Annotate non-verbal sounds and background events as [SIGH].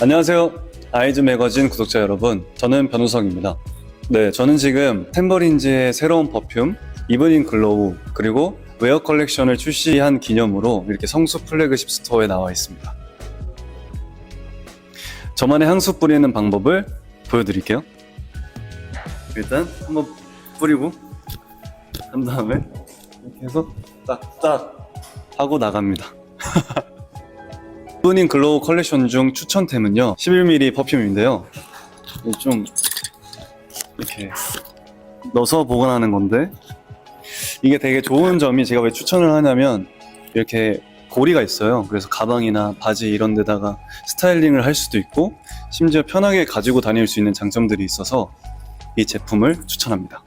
안녕하세요. 아이즈 매거진 구독자 여러분. 저는 변우성입니다. 네, 저는 지금 템버린즈의 새로운 퍼퓸, 이브닝 글로우, 그리고 웨어 컬렉션을 출시한 기념으로 이렇게 성수 플래그십 스토어에 나와 있습니다. 저만의 향수 뿌리는 방법을 보여드릴게요. 일단 한번 뿌리고 한 다음에 이렇게 해서 딱딱 하고 나갑니다. [LAUGHS] 이브닝 글로우 컬렉션 중 추천템은요 11mm 퍼퓸인데요. 좀 이렇게 넣어서 보관하는 건데 이게 되게 좋은 점이 제가 왜 추천을 하냐면 이렇게 고리가 있어요. 그래서 가방이나 바지 이런 데다가 스타일링을 할 수도 있고 심지어 편하게 가지고 다닐 수 있는 장점들이 있어서 이 제품을 추천합니다